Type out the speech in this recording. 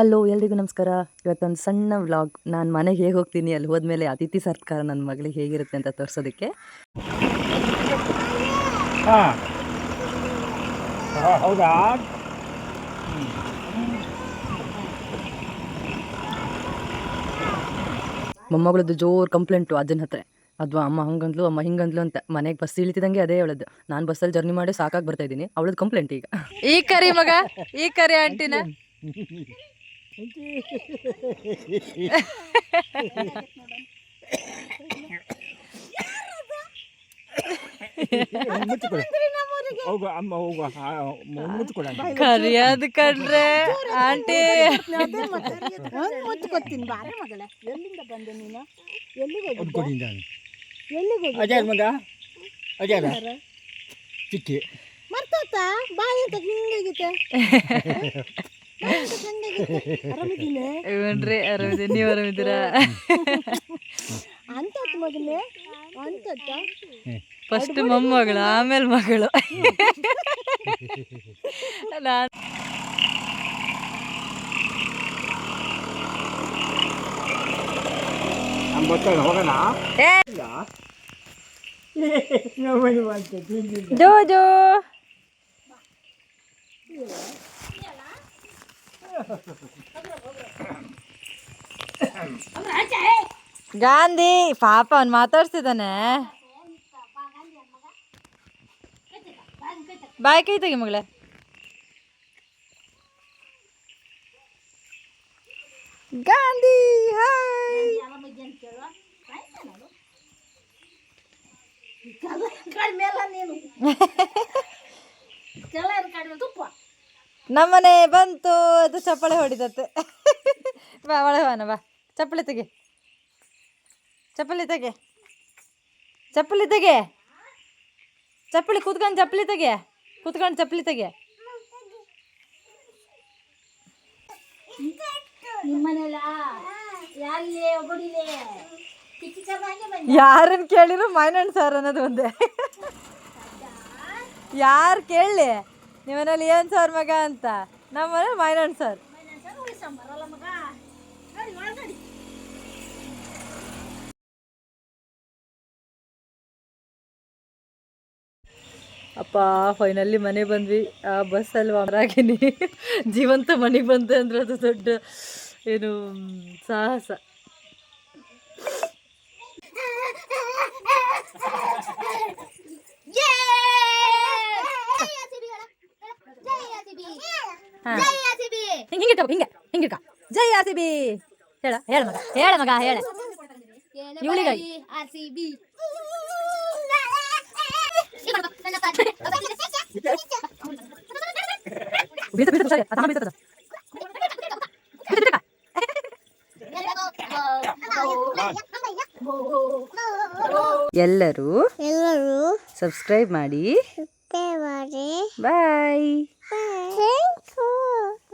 Hello ಎಲ್ರಿಗೂ ನಮಸ್ಕಾರ. ಇವತ್ತೊಂದು ಸಣ್ಣ ವ್ಲಾಗ್ ನಾನು ಮನೆಗೆ ಹೇಗೆ ಹೋಗ್ತೀನಿ ಅಲ್ಲಿ ಹೋದ್ಮೇಲೆ ಅತಿಥಿ ಸರ್ಕಾರ ನನ್ನ ಮಗಳಿಗೆ ಹೇಗಿರುತ್ತೆ ಅಂತ ತೋರಿಸೋದಕ್ಕೆ. ಹಾಂ. ಹೌದಾ? ಮೊಮ್ಮಗಳದ್ದು ಜೋರು ಕಂಪ್ಲೇಂಟು ಅಜ್ಜನ ಹತ್ರ. ಅದು ಅಮ್ಮ ಹಂಗಂದ್ಲು ಅಮ್ಮ ಹಿಂಗಂದ್ಲು ಅಂತ. ಮನೆಗೆ ಬಸ್ ಇಳಿತಿದಂಗೆ ಅದೇ ಹೇಳೋದು ನಾನು ಬಸ್ಸಲ್ಲಿ ಜರ್ನಿ ಮಾಡಿ ಸಾಕಾಗಿ ಬರ್ತಾ ಇದ್ದೀನಿ. ಅವಳದ್ದು ಕಂಪ್ಲೇಂಟ್ ಈಗ. ಈ ಕರಿ ಮಗ ಈ ಕರಿ ಆಂಟಿನ. ಕರಿಯೋದು ಕಣ್ರೆ ಆಂಟಿ ಮುಚ್ಕೊತೀನಿ ಬಾರೆ ಮಗಳ ಎಲ್ಲಿಂದ ಬಂದೆ ನೀನು ಎಲ್ಲಿಗೆ ಎಲ್ಲಿಗೆ ಅಜಯ್ ಮಗ ಅಜಯ್ ಚಿಕ್ಕಿ ಮರ್ತೋತ ಬಾಯಿ ಅಂತ ಹಿಂಗಾಗಿತ್ತೆ ಇವನ್ರಿ ನೀವು ಆರಾಮಿದ್ದೀರಾ ಫಸ್ಟ್ ಮೊಮ್ಮಗಳು ಆಮೇಲೆ ಮಗಳು. ನಾನು ಹೋಗೋಣ? ಜೋ ಜೋ ಗಾಂಧಿ ಪಾಪ ಅವ್ನು ಮಾತಾಡ್ತಿದ್ದಾನೆ ಬಾಯ್ ಕೈ ತೆಗಿ ಮಗಳೇ ಗಾಂಧಿ ಹಾಯ್ ಕಡಿಮೆಲ್ಲ ನೀನು ಕಲರ್ ಕಡಿಮೆ ತುಪ್ಪ ನಮ್ಮನೆ ಬಂತು ಅದು ಚಪ್ಪಳೆ ಹೊಡಿತತ್ತೆ ಬಾ ಒಳಗೆ ಬಾನ ಬಾ. ಚಪ್ಪಲಿ ತೆಗೆ. ಚಪ್ಪಲಿ ತೆಗೆ. ಚಪ್ಪಲಿ ತೆಗೆ. ಚಪ್ಪಲಿ ಕೂತ್ಕೊಂಡು ಚಪ್ಪಲಿ ತೆಗೆ. ಕೂತ್ಕೊಂಡು ಚಪ್ಪಲಿ ತೆಗೆ. ಯಾರನ್ನ ಕೇಳಿದ್ರು ಮೈನಣ್ಣ ಸರ್ ಅನ್ನೋದು ಒಂದೇ. ಯಾರು ಕೇಳಲಿ? ನಿಮ್ಮನೇಲಿ ಏನು ಸರ್ ಮಗ ಅಂತ? ನಮ್ಮನೇಲಿ ಮೈನಣ್ಣ ಸರ್. ಅಪ್ಪ ಫೈನಲ್ಲಿ ಮನೆ ಬಂದ್ವಿ. ಆ ಬಸ್ಸಲ್ಲಿ ಹೊರಾಗಿನಿ ಜೀವಂತ ಮನೆಗೆ ಬಂದೆ ಅಂದ್ರೆ ಅದು ದೊಡ್ಡ, ಏನು, ಸಾಹಸ. ಹಿಂಗೆ ಹಿಂಗೆ ಹಿಂಗೆ ಹಿಂಗೆ ಇಟ್ಕೊ. ಜೈ ಆರ್ ಸಿ ಬಿ ಹೇಳ ಹೇಳ ಮಗ ಹೇಳ ಮಗ ಹೇಳ. ಇವಳಿಗಾಗಿ ಬೀಳ್ತ ಬೀಳ್ತ ಸರಿ ಅಮ್ಮ ಬೀಳ್ತದ ಎಲ್ಲರೂ ಎಲ್ಲರೂ ಸಬ್ಸ್ಕ್ರೈಬ್ ಮಾಡಿ. ಮಾಡಿ. ಬಾಯ್ Thank you.